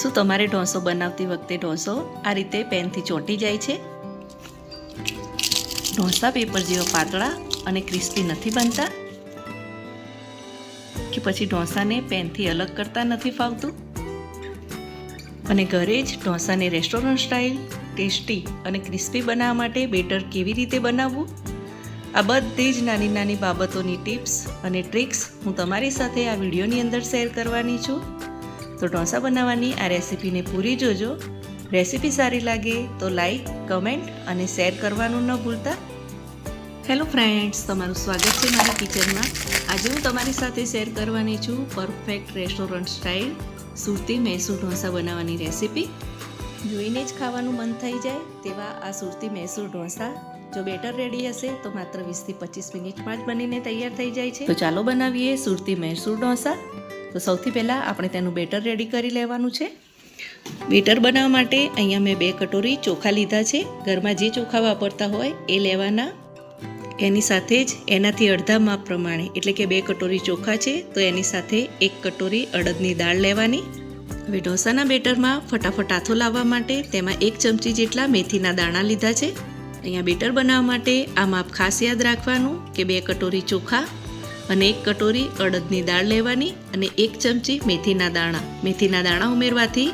શું તમારે ઢોસો બનાવતી વખતે ઢોસો આ રીતે પેનથી ચોંટી જાય છે? ઢોસા પેપર જેવા પાતળા અને ક્રિસ્પી નથી બનતા? કે પછી ઢોસાને પેનથી અલગ કરતા નથી ફાવતું? અને ઘરે જ ઢોસાને રેસ્ટોરન્ટ સ્ટાઇલ, ટેસ્ટી અને ક્રિસ્પી બનાવવા માટે બેટર કેવી રીતે બનાવવું? આ બધી જ નાની નાની બાબતોની ટિપ્સ અને ટ્રિક્સ હું તમારી સાથે આ વિડીયોની અંદર શેર કરવાની છું. તો ઢોસા બનાવવાની આ રેસીપીને પૂરી જોજો. રેસીપી સારી લાગે તો લાઈક, કમેન્ટ અને શેર કરવાનું ન ભૂલતા. હેલો ફ્રેન્ડ્સ, તમારું સ્વાગત છે મારા કિચનમાં. આજે હું તમારી સાથે શેર કરવાની છું perfect restaurant style Surti Mysore dosa બનાવવાની રેસીપી. જોઈને જ ખાવાનું મન થઈ જાય તેવા આ સુરતી મૈસૂર ઢોસા. જો બેટર રેડી હશે તો માત્ર વીસથી પચીસ મિનિટમાં જ બનીને તૈયાર થઈ જાય છે. તો ચાલો બનાવીએ સુરતી મૈસૂર ઢોસા. તો સૌથી પહેલાં આપણે તેનું બેટર રેડી કરી લેવાનું છે. બેટર બનાવવા માટે અહીંયા મેં બે કટોરી ચોખા લીધા છે. ઘરમાં જે ચોખા વાપરતા હોય એ લેવાના. એની સાથે જ એનાથી અડધા માપ પ્રમાણે, એટલે કે બે કટોરી ચોખા છે, તો એની સાથે એક કટોરી અડદની દાળ લેવાની. હવે ઢોસાના બેટરમાં ફટાફટ આથો લાવવા માટે તેમાં એક ચમચી જેટલા મેથીના દાણા લીધા છે. અહીંયા બેટર બનાવવા માટે આ માપ ખાસ યાદ રાખવાનું કે બે કટોરી ચોખા અને એક કટોરી અડદની દાળ લેવાની અને એક ચમચી મેથીના દાણા. મેથીના દાણા ઉમેરવાથી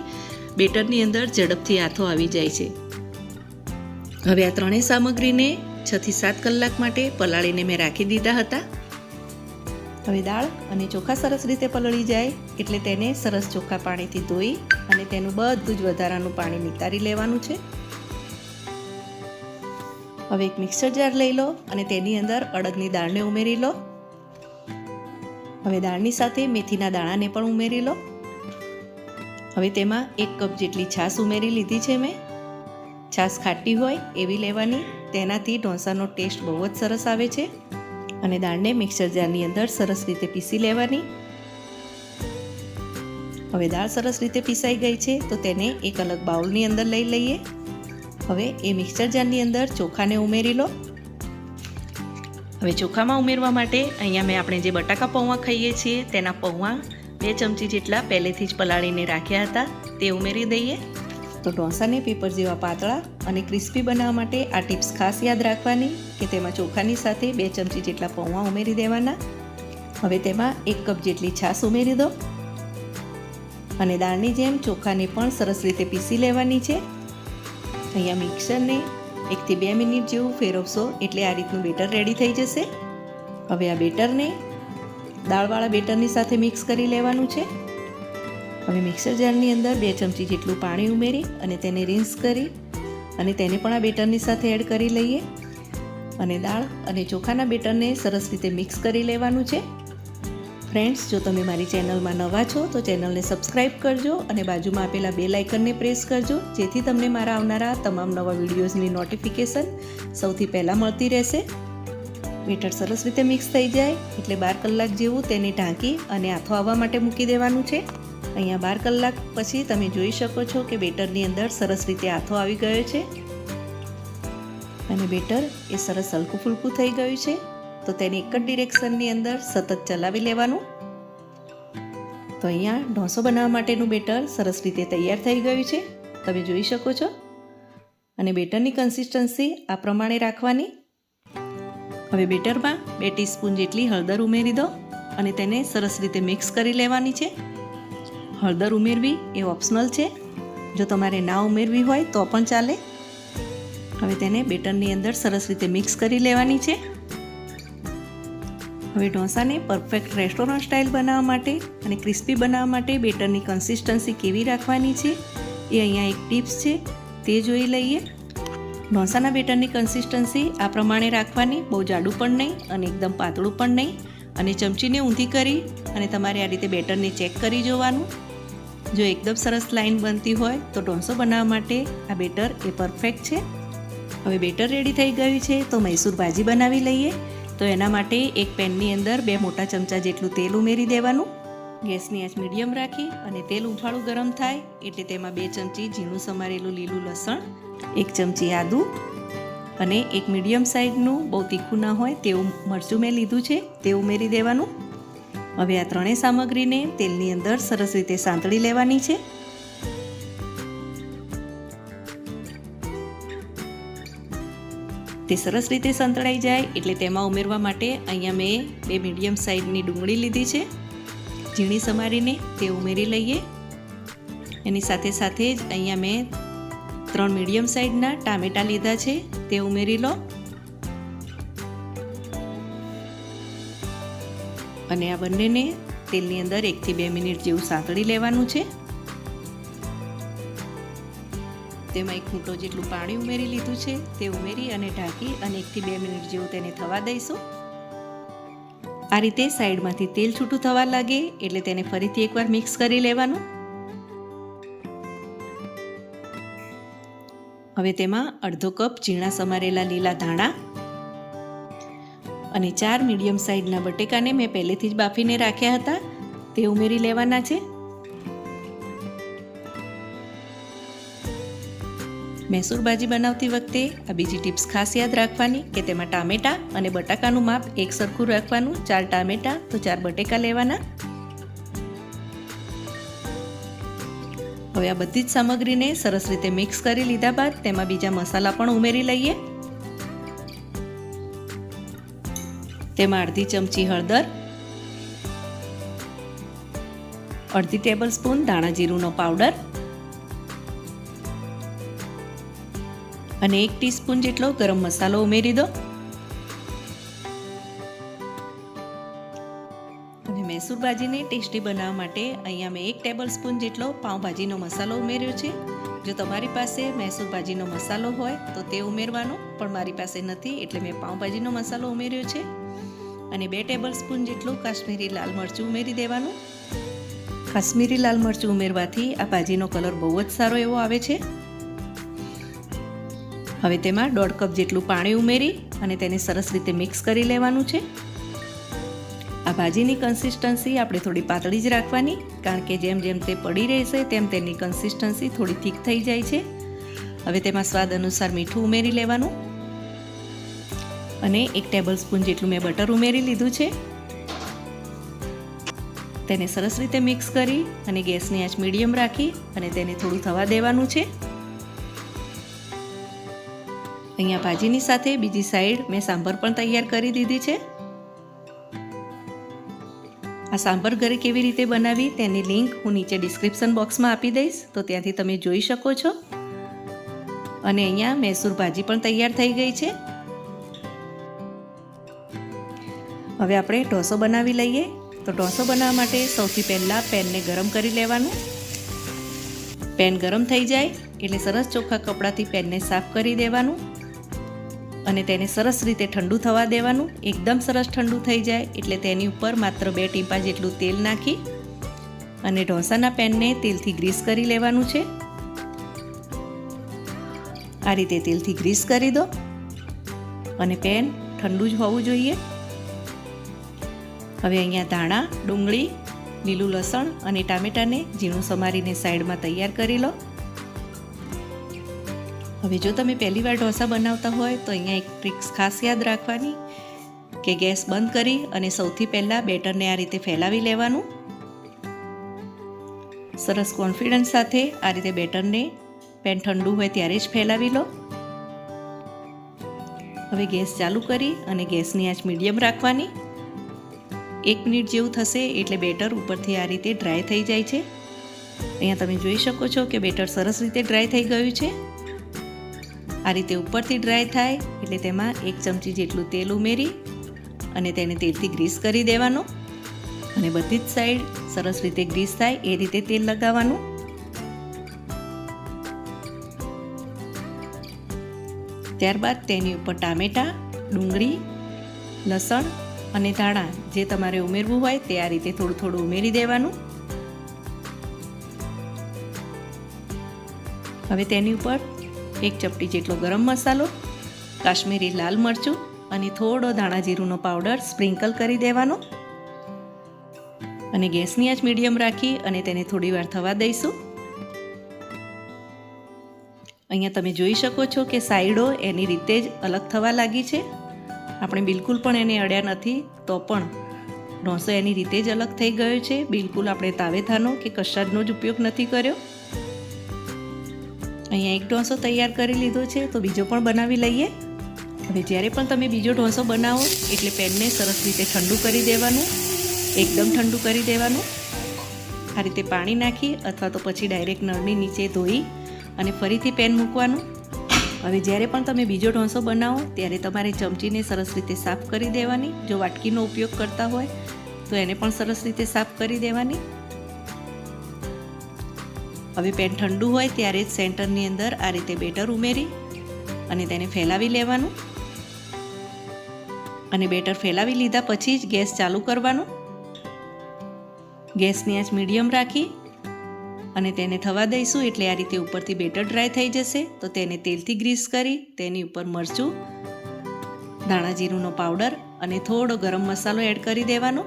બેટરની અંદર ઝડપથી આથો આવી જાય છે. હવે આ ત્રણેય સામગ્રીને છથી સાત કલાક માટે પલાળીને મેં રાખી દીધા હતા. હવે દાળ અને ચોખા સરસ રીતે પલળી જાય એટલે તેને સરસ ચોખ્ખા પાણીથી ધોઈ અને તેનું બધું જ વધારાનું પાણી નિતારી લેવાનું છે. હવે એક મિક્સર જાર લઈ લો અને તેની અંદર અડદની દાળને ઉમેરી લો. હવે દાળની સાથે મેથીના દાણાને પણ ઉમેરી લો. હવે તેમાં એક કપ જેટલી છાશ ઉમેરી લીધી છે મેં. છાશ ખાટી હોય એવી લેવાની. તેનાથી ઢોસાનો ટેસ્ટ બહુ જ સરસ આવે છે. અને દાળને મિક્સર જારની અંદર સરસ રીતે પીસી લેવાની. હવે દાળ સરસ રીતે પીસાઈ ગઈ છે, તો તેને એક અલગ બાઉલની અંદર લઈ લઈએ. હવે એ મિક્સર જારની અંદર ચોખાને ઉમેરી લો. હવે ચોખામાં ઉમેરવા માટે અહીંયા મેં આપણે જે બટાકા પૌવા ખાઈએ છીએ, તેના પૌવા બે ચમચી જેટલા પહેલેથી જ પલાળીને રાખ્યા હતા, તે ઉમેરી દઈએ. તો ઢોસાને પેપર જેવા પાતળા અને ક્રિસ્પી બનાવવા માટે આ ટિપ્સ ખાસ યાદ રાખવાની કે તેમાં ચોખાની સાથે બે ચમચી જેટલા પૌવા ઉમેરી દેવાના. હવે તેમાં એક કપ જેટલી છાશ ઉમેરી દો. અને દાળની જેમ ચોખાને પણ સરસ રીતે પીસી લેવાની છે. અહીંયા મિક્સરને એકથી બે મિનિટ જેવું ફેરવશો એટલે આ રીતનું બેટર રેડી થઈ જશે. હવે આ બેટરને દાળવાળા બેટરની સાથે મિક્સ કરી લેવાનું છે. હવે મિક્સર જારની અંદર બે ચમચી જેટલું પાણી ઉમેરી અને તેને રિન્સ કરી અને તેને પણ આ બેટરની સાથે એડ કરી લઈએ. અને દાળ અને ચોખાના બેટરને સરસ રીતે મિક્સ કરી લેવાનું છે. ફ્રેન્ડ્સ, જો તમે મારી ચેનલમાં નવા છો, તો ચેનલને સબસ્ક્રાઈબ કરજો અને બાજુમાં આપેલા બે લાઇકનને પ્રેસ કરજો, જેથી તમને મારા આવનારા તમામ નવા વિડીયોઝની નોટિફિકેશન સૌથી પહેલાં મળતી રહેશે. બેટર સરસ રીતે મિક્સ થઈ જાય, એટલે બાર કલાક જેવું તેને ઢાંકી અને આથો આવવા માટે મૂકી દેવાનું છે. અહીંયા બાર કલાક પછી તમે જોઈ શકો છો કે બેટરની અંદર સરસ રીતે આથો આવી ગયો છે. અને બેટર એ સરસ હલકું ફૂલકું થઈ ગયું છે. તો તેને એક જ ડિરેક્શનની અંદર સતત ચલાવી લેવાનું. તો અહીંયા ઢોસો બનાવવા માટેનું બેટર સરસ રીતે તૈયાર થઈ ગયું છે. તમે જોઈ શકો છો. અને બેટરની કન્સિસ્ટન્સી આ પ્રમાણે રાખવાની. હવે બેટરમાં બે ટીસ્પૂન જેટલી હળદર ઉમેરી દો અને તેને સરસ રીતે મિક્સ કરી લેવાની છે. હળદર ઉમેરવી એ ઓપ્શનલ છે. જો તમારે ના ઉમેરવી હોય તો પણ ચાલે. હવે તેને બેટરની અંદર સરસ રીતે મિક્સ કરી લેવાની છે. હવે ઢોસાને પરફેક્ટ રેસ્ટોરન્ટ સ્ટાઇલ બનાવવા માટે અને ક્રિસ્પી બનાવવા માટે બેટરની કન્સિસ્ટન્સી કેવી રાખવાની છે એ અહીંયા એક ટિપ્સ છે. તે જોઈ લઈએ. ઢોસાના બેટરની કન્સિસ્ટન્સી આ પ્રમાણે રાખવાની. બહુ જાડું પણ નહીં અને એકદમ પાતળું પણ નહીં. અને ચમચીને ઊંધી કરી અને તમારે આ રીતે બેટરને ચેક કરી જોવાનું. જો એકદમ સરસ લાઈન બનતી હોય તો ઢોસો બનાવવા માટે આ બેટર એ પરફેક્ટ છે. હવે બેટર રેડી થઈ ગયું છે તો મૈસૂર ભાજી બનાવી લઈએ. તો એના માટે એક પેનની અંદર બે મોટા ચમચા જેટલું તેલ ઉમેરી દેવાનું. ગેસની આંચ મીડિયમ રાખી અને તેલ ઉફાળું ગરમ થાય એટલે તેમાં બે ચમચી ઝીણું સમારેલું લીલું લસણ, એક ચમચી આદું અને એક મીડિયમ સાઇઝનું બહુ તીખું ના હોય તેવું મરચું મેં લીધું છે તે ઉમેરી દેવાનું. હવે આ ત્રણેય સામગ્રીને તેલની અંદર સરસ રીતે સાંતળી લેવાની છે. તે સરસ રીતે સંતળાઈ જાય એટલે તેમાં ઉમેરવા માટે અહીંયા મેં બે મીડિયમ સાઇઝની ડુંગળી લીધી છે. ઝીણી સમારીને તે ઉમેરી લઈએ. એની સાથે સાથે જ અહીંયા મેં ત્રણ મીડિયમ સાઇઝના ટામેટાં લીધા છે, તે ઉમેરી લો. અને આ બંનેને તેલની અંદર એકથી બે મિનિટ જેવું સાંતળી લેવાનું છે. તેમાં એક ખૂંટો જેટલું પાણી ઉમેરી લીધું છે, તે ઉમેરી અને ઢાંકી અને એકથી બે મિનિટ જેવું તેને થવા દઈશું. આ રીતે સાઈડમાંથી તેલ છૂટું થવા લાગે, એટલે તેને ફરીથી એકવાર મિક્સ કરી લેવાનું. હવે તેમાં અડધો કપ ઝીણા સમારેલા લીલા ધાણા અને ચાર મીડિયમ સાઇઝના બટેકાને મેં પહેલેથી જ બાફીને રાખ્યા હતા, તે ઉમેરી લેવાના છે. મૈસૂર ભાજી બનાવતી વખતે આ બીજી ટિપ્સ ખાસ યાદ રાખવાની કે તેમાં ટામેટાં અને બટાકાનું માપ એક સરખું રાખવાનું, ચાર ટામેટાં તો ચાર બટેકા લેવાના. હવે આ બધી જ સામગ્રીને સરસ રીતે મિક્સ કરી લીધા બાદ તેમાં બીજા મસાલા પણ ઉમેરી લઈએ. તેમાં અડધી ચમચી હળદર, અડધી ટેબલ સ્પૂન ધાણા જીરુંનો પાવડર અને એક ટીસ્પૂન જેટલો ગરમ મસાલો ઉમેરી દો. અને મૈસૂર ભાજીને ટેસ્ટી બનાવવા માટે અહીંયા મેં એક ટેબલ સ્પૂન જેટલો પાઉંભાજીનો મસાલો ઉમેર્યો છે. જો તમારી પાસે મૈસૂર ભાજીનો મસાલો હોય તો તે ઉમેરવાનો, પણ મારી પાસે નથી એટલે મેં પાઉંભાજીનો મસાલો ઉમેર્યો છે. અને બે ટેબલ સ્પૂન જેટલું કાશ્મીરી લાલ મરચું ઉમેરી દેવાનું. કાશ્મીરી લાલ મરચું ઉમેરવાથી આ ભાજીનો કલર બહુ જ સારો એવો આવે છે. હવે તેમાં દોઢ કપ જેટલું પાણી ઉમેરી અને તેને સરસ રીતે મિક્સ કરી લેવાનું છે. આ ભાજીની કન્સિસ્ટન્સી આપણે થોડી પાતળી જ રાખવાની, કારણ કે જેમ જેમ તે પડી રહેશે તેમ તેની કન્સિસ્ટન્સી થોડી થીક થઈ જાય છે. હવે તેમાં સ્વાદ અનુસાર મીઠું ઉમેરી લેવાનું. અને એક ટેબલ સ્પૂન જેટલું મેં બટર ઉમેરી લીધું છે. તેને સરસ રીતે મિક્સ કરી અને ગેસની આંચ મીડિયમ રાખી અને તેને થોડું થવા દેવાનું છે. અહીંયા ભાજીની સાથે બીજી સાઈડ મેં સાંભર પણ તૈયાર કરી દીધી છે. આ સાંભર ઘરે કેવી રીતે બનાવી તેની લિંક હું નીચે ડિસ્ક્રિપ્શન બોક્સમાં આપી દઈશ, તો ત્યાંથી તમે જોઈ શકો છો. અને અહીંયા મૈસૂર ભાજી પણ તૈયાર થઈ ગઈ છે. હવે આપણે ઢોસો બનાવી લઈએ. તો ઢોસો બનાવવા માટે સૌથી પહેલાં પેનને ગરમ કરી લેવાનું. પેન ગરમ થઈ જાય એટલે સરસ ચોખ્ખા કપડાથી પેનને સાફ કરી દેવાનું. અને તેને સરસ રીતે ઠંડુ થવા દેવાનું. એકદમ સરસ ઠંડુ થઈ જાય એટલે તેની ઉપર માત્ર બે ટીપા જેટલું તેલ નાખી અને ઢોસાના પેનને તેલથી ગ્રીસ કરી લેવાનું છે. આ રીતે તેલથી ગ્રીસ કરી દો. અને પેન ઠંડુ જ હોવું જોઈએ. હવે અહીંયા ધાણા, ડુંગળી, લીલું લસણ અને ટામેટાને ઝીણું સમારીને સાઈડમાં તૈયાર કરી લો. હવે જો તમે પહેલી વાર ઢોસા બનાવતા હોય, તો અહીંયા એક ટ્રિક્સ ખાસ યાદ રાખવાની કે ગેસ બંધ કરી અને સૌથી પહેલાં બેટરને આ રીતે ફેલાવી લેવાનું. સરસ કોન્ફિડન્સ સાથે આ રીતે બેટરને પેન ઠંડુ હોય ત્યારે જ ફેલાવી લો. હવે ગેસ ચાલુ કરી અને ગેસની આંચ મીડિયમ રાખવાની. એક મિનિટ જેવું થશે એટલે બેટર ઉપરથી આ રીતે ડ્રાય થઈ જાય છે. અહીંયા તમે જોઈ શકો છો કે બેટર સરસ રીતે ડ્રાય થઈ ગયું છે. આ રીતે ઉપરથી ડ્રાય થાય એટલે તેમાં એક ચમચી જેટલું તેલ ઉમેરી અને તેને તેલથી ગ્રીસ કરી દેવાનો. અને બધી જ સાઈડ સરસ રીતે ગ્રીસ થાય એ રીતે તેલ લગાવવાનું. ત્યારબાદ તેની ઉપર ટામેટાં, ડુંગળી, લસણ અને ધાણા જે તમારે ઉમેરવું હોય તે આ રીતે થોડું થોડું ઉમેરી દેવાનું. હવે તેની ઉપર એક ચપટી જેટલો ગરમ મસાલો, કાશ્મીરી લાલ મરચું અને થોડો ધાણા જીરુંનો પાવડર સ્પ્રિંકલ કરી દેવાનો. અને ગેસની આંચ મીડિયમ રાખી અને તેને થોડી વાર થવા દઈશું. અહીંયા તમે જોઈ શકો છો કે સાઈડો એની રીતે જ અલગ થવા લાગી છે. આપણે બિલકુલ પણ એને અડ્યા નથી, તો પણ ઢોસો એની રીતે જ અલગ થઈ ગયો છે. બિલકુલ આપણે તાવેથાનો કે કશાદનો જ ઉપયોગ નથી કર્યો. અહીંયા એક ઢોસો તૈયાર કરી લીધો છે, તો બીજો પણ બનાવી લઈએ. હવે જ્યારે પણ તમે બીજો ઢોસો બનાવો, એટલે પેનને સરસ રીતે ઠંડુ કરી દેવાનું, એકદમ ઠંડુ કરી દેવાનું. આ રીતે પાણી નાખી અથવા તો પછી ડાયરેક્ટ નળની નીચે ધોઈ અને ફરીથી પેન મૂકવાનું. હવે જ્યારે પણ તમે બીજો ઢોંસો બનાવો, ત્યારે તમારે ચમચીને સરસ રીતે સાફ કરી દેવાની. જો વાટકીનો ઉપયોગ કરતા હોય, તો એને પણ સરસ રીતે સાફ કરી દેવાની. હવે પેન ઠંડુ હોય ત્યારે જ સેન્ટરની અંદર આ રીતે બેટર ઉમેરી અને તેને ફેલાવી લેવાનું. અને બેટર ફેલાવી લીધા પછી જ ગેસ ચાલુ કરવાનો. ગેસની આંચ મીડિયમ રાખી અને તેને થવા દઈશું એટલે આ રીતે ઉપરથી બેટર ડ્રાય થઈ જશે. તો તેને તેલથી ગ્રીસ કરી, તેની ઉપર મરચું, ધાણા જીરુંનો પાવડર અને થોડો ગરમ મસાલો એડ કરી દેવાનો.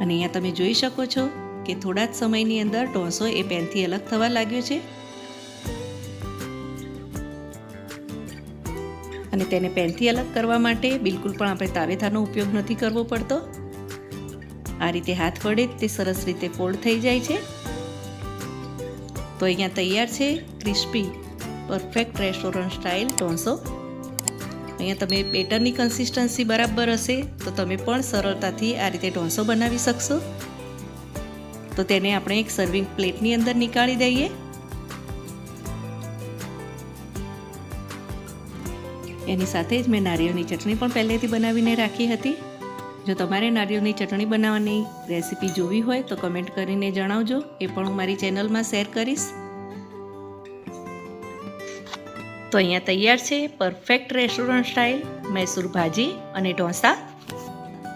અને અહીંયા તમે જોઈ શકો છો કે થોડા જ સમયની અંદર ઢોસો એ પેનથી અલગ થવા લાગ્યો છે. અને તેને પેનથી અલગ કરવા માટે બિલકુલ પણ આપણે તાવેથાનો ઉપયોગ નથી કરવો પડતો. આ રીતે હાથ વડે તે સરસ રીતે ફોલ્ડ થઈ જાય છે. તો અહીંયા તૈયાર છે ક્રિસ્પી પરફેક્ટ રેસ્ટોરન્ટ સ્ટાઇલ ઢોસો અહીંયા તમે બેટરની કન્સિસ્ટન્સી બરાબર હશે, તો તમે પણ સરળતાથી આ રીતે ઢોસો બનાવી શકશો. તો તેને આપણે એક સર્વિંગ પ્લેટની અંદર નીકાળી દઈએ. એની સાથે જ મેં નારિયેળની ચટણી પણ પહેલેથી બનાવીને રાખી હતી. જો તમારે નારિયેળની ચટણી બનાવવાની રેસીપી જોવી હોય તો કમેન્ટ કરીને જણાવજો. એ પણ હું મારી ચેનલમાં શેર કરીશ. તો અહીંયા તૈયાર છે પરફેક્ટ રેસ્ટોરન્ટ સ્ટાઇલ મૈસૂર ભાજી અને ઢોસા.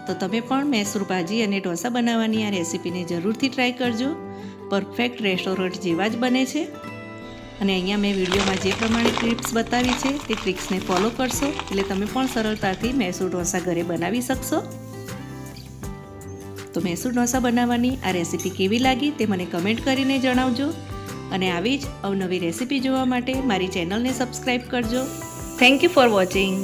તો તમે પણ મૈસૂર ભાજી અને ઢોસા બનાવવાની આ રેસીપીને જરૂરથી ટ્રાય કરજો. પરફેક્ટ રેસ્ટોરન્ટ જેવા જ બને છે. અને અહીંયા મેં વિડીયોમાં જે પ્રમાણે ક્લિપ્સ બતાવી છે તે ટ્રિક્સને ફોલો કરશો. એટલે તમે પણ સરળતાથી મૈસૂર ઢોસા ઘરે બનાવી શકશો. તો મૈસૂર ઢોસા બનાવવાની આ રેસીપી કેવી લાગી તે મને કમેન્ટ કરીને જણાવજો. અને આવી જ અવનવી રેસીપી જોવા માટે મારી ચેનલને સબસ્ક્રાઈબ કરજો. Thank you for watching